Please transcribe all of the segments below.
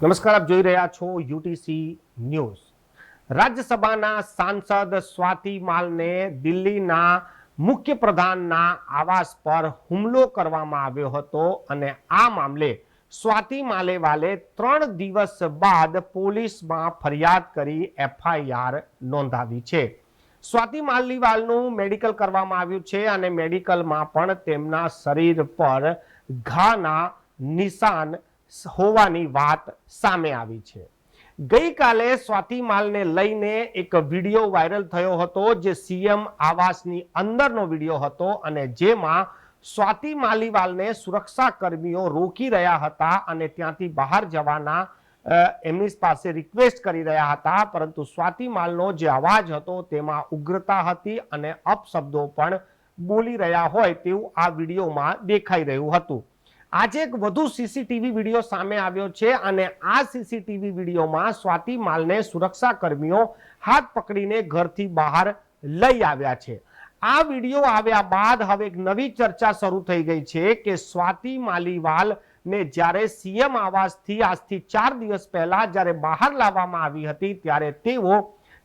નમસ્કાર, આપ જોઈ રહ્યા છો યુટીસી ન્યૂઝ. રાજ્યસભાના સાંસદ સ્વાતિ માલને દિલ્હીના મુખ્ય પ્રધાનના આવાસ પર હુમલો કરવામાં આવ્યો હતો અને આ મામલે સ્વાતિ માલેવાલે ત્રણ દિવસ બાદ પોલીસમાં ફરિયાદ કરી એફઆઈઆર નોંધાવી છે. સ્વાતિ માલીવાલનું મેડિકલ કરવામાં આવ્યું છે અને મેડિકલમાં પણ તેમના શરીર પર ઘાના નિશાન હોવાની વાત સામે આવી છે. ગઈકાલે સ્વાતિ માલને લઈને એક વીડિયો વાયરલ થયો હતો, જે સીએમ આવાસની અંદરનો વીડિયો હતો અને જેમાં સ્વાતિ માલીવાલને સુરક્ષા કર્મીઓ રોકી રહ્યા હતા અને ત્યાંથી બહાર જવાના એમની પાસે રિક્વેસ્ટ કરી રહ્યા હતા. પરંતુ સ્વાતિ માલનો જે અવાજ હતો તેમાં ઉગ્રતા હતી અને અપશબ્દો પણ બોલી રહ્યા હોય તેવું આ વિડીયોમાં દેખાઈ રહ્યું હતું. આજે એક વધુ સીસીટીવી વીડિયો સામે આવ્યો છે અને આ સીસીટીવી વિડીયોમાં સ્વાતિ માલને સુરક્ષા કર્મીઓ હાથ પકડીને ઘરથી બહાર લઈ આવ્યા છે. આ વીડિયો આવ્યા બાદ હવે એક નવી ચર્ચા શરૂ થઈ ગઈ છે કે સ્વાતિ માલીવાલ ને જ્યારે સીએમ આવાસથી આજથી ચાર દિવસ પહેલા જ્યારે બહાર લાવવામાં આવી હતી ત્યારે તેઓ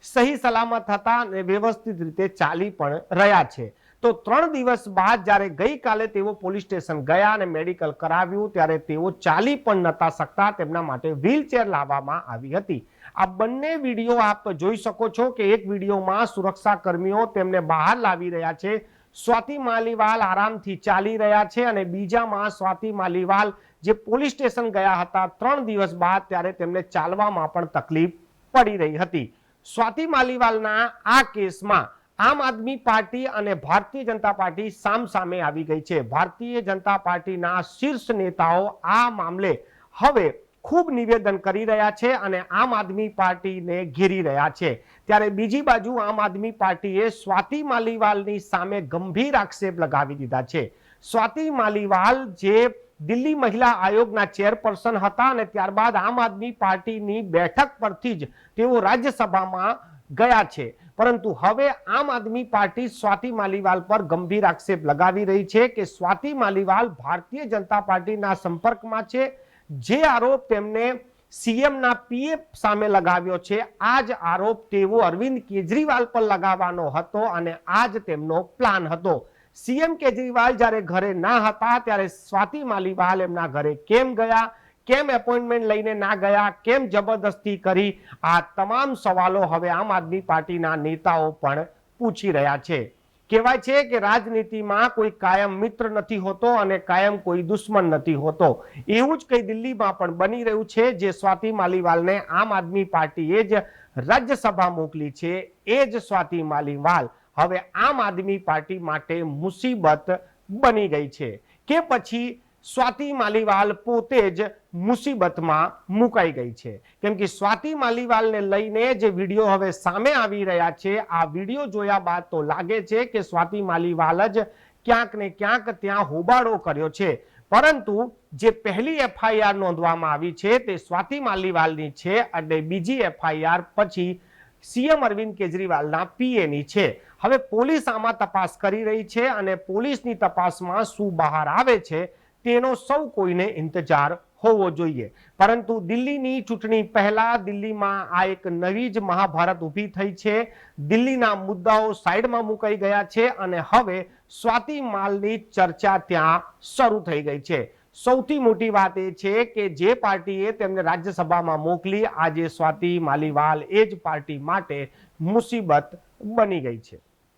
સહી સલામત હતા અને વ્યવસ્થિત રીતે ચાલી પણ રહ્યા છે. તો ત્રણ દિવસ બાદ જ્યારે ગઈકાલે તેઓ પોલીસ સ્ટેશન ગયા અને મેડિકલ કરાવ્યું, ત્યારે તેઓ ચાલી પણ નતા શકતા, તેમના માટે વ્હીલચેર લાવવામાં આવી હતી. આ બંને વીડિયો આપ જોઈ શકો છો કે એક વિડીયોમાં સુરક્ષા કર્મીઓ તેમને બહાર લાવી રહ્યા છે. સ્વાતિ માલીવાલ આરામથી ચાલી રહ્યા છે અને બીજામાં સ્વાતિ માલીવાલ જે પોલીસ સ્ટેશન ગયા હતા, ત્રણ દિવસ બાદ ત્યારે તેમને ચાલવામાં પણ તકલીફ પડી રહી હતી. સ્વાતિ માલીવાલના આ કેસમાં આમ આદમી પાર્ટી અને ભારતીય જનતા પાર્ટી સામ સામે આવી ગઈ છે. ભારતીય જનતા પાર્ટીના શીર્ષ નેતાઓ આ મામલે હવે ખૂબ નિવેદન કરી રહ્યા છે અને આમ આદમી પાર્ટીને ઘેરી રહ્યા છે. ત્યારે બીજી બાજુ આમ આદમી પાર્ટીએ સ્વાતિ માલીવાલની સામે ગંભીર આક્ષેપ લગાવી દીધા છે. સ્વાતિ માલીવાલ જે દિલ્હી મહિલા આયોગના ચેરપર્સન હતા અને ત્યારબાદ આમ આદમી પાર્ટીની બેઠક પરથી જ તેઓ રાજ્યસભામાં ગયા છે. પરંતુ હવે આમ આદમી પાર્ટી સ્વાતિ માલીવાલ પર ગંભીર આક્ષેપ લગાવી રહી છે કે સ્વાતિ માલીવાલ ભારતીય જનતા પાર્ટીના સંપર્કમાં છે. જે આરોપ તેમને સીએમના પીએફ સામે લગાવ્યો છે આ જ આરોપ તેઓ અરવિંદ કેજરીવાલ પર લગાવવાનો હતો અને આ જ તેમનો પ્લાન હતો. સીએમ કેજરીવાલ જ્યારે ઘરે ના હતા, ત્યારે સ્વાતિ માલીવાલ એમના ઘરે કેમ ગયા? કેમ એપોઇન્ટમેન્ટ લઈને ના ગયા? કેમ જબરદસ્તી કરી? આ તમામ સવાલો હવે આમ આદમી પાર્ટીના નેતાઓ પણ પૂછી રહ્યા છે. કહેવાય છે કે રાજનીતિમાં કોઈ કાયમ મિત્ર નથી હોતો અને કાયમ કોઈ દુશ્મન નથી હોતો. એવું જ કંઈ દિલ્હીમાં પણ બની રહ્યું છે જે સ્વાતિ માલીવાલને આમ આદમી પાર્ટીએ જ રાજ્યસભા મોકલી છે. એ જ સ્વાતિ માલીવાલ હવે આમ આદમી પાર્ટી માટે મુસીબત બની ગઈ છે. કે પછી સ્વાતિ માલીવાલ પોતે જ મુસીબતમાં મુકાઈ ગઈ છે. કેમ કે સ્વાતિ માલીવાલને લઈને જે વીડિયો હવે સામે આવી રહ્યા છે, આ વીડિયો જોયા બાદ તો લાગે છે કે સ્વાતિ માલીવાલ જ ક્યાંક ને ક્યાંક ત્યાં હોબાળો કર્યો છે. પરંતુ જે પહેલી એફઆઈઆર નોંધવામાં આવી છે તે સ્વાતિ માલીવાલની છે અને બીજી એફઆઈઆર પછી સીએમ અરવિંદ કેજરીવાલના પીએની છે. હવે પોલીસ આમાં તપાસ કરી રહી છે અને પોલીસની તપાસમાં શું બહાર આવે છે તેનો સૌ કોઈને ઇંતજાર હોવો જોઈએ. પરંતુ દિલ્હીની ચૂંટણી પહેલા દિલ્હીમાં આ એક નવી જ મહાભારત ઊભી થઈ છે. દિલ્હીના મુદ્દાઓ સાઈડમાં મુકાઈ ગયા છે અને હવે સ્વાતિ માલની ચર્ચા ત્યાં શરૂ થઈ ગઈ છે. સૌથી મોટી વાત એ છે કે જે પાર્ટીએ તેમને રાજ્યસભામાં મોકલી, આજે સ્વાતિ માલીવાલ એ જ પાર્ટી માટે મુસીબત બની ગઈ છે.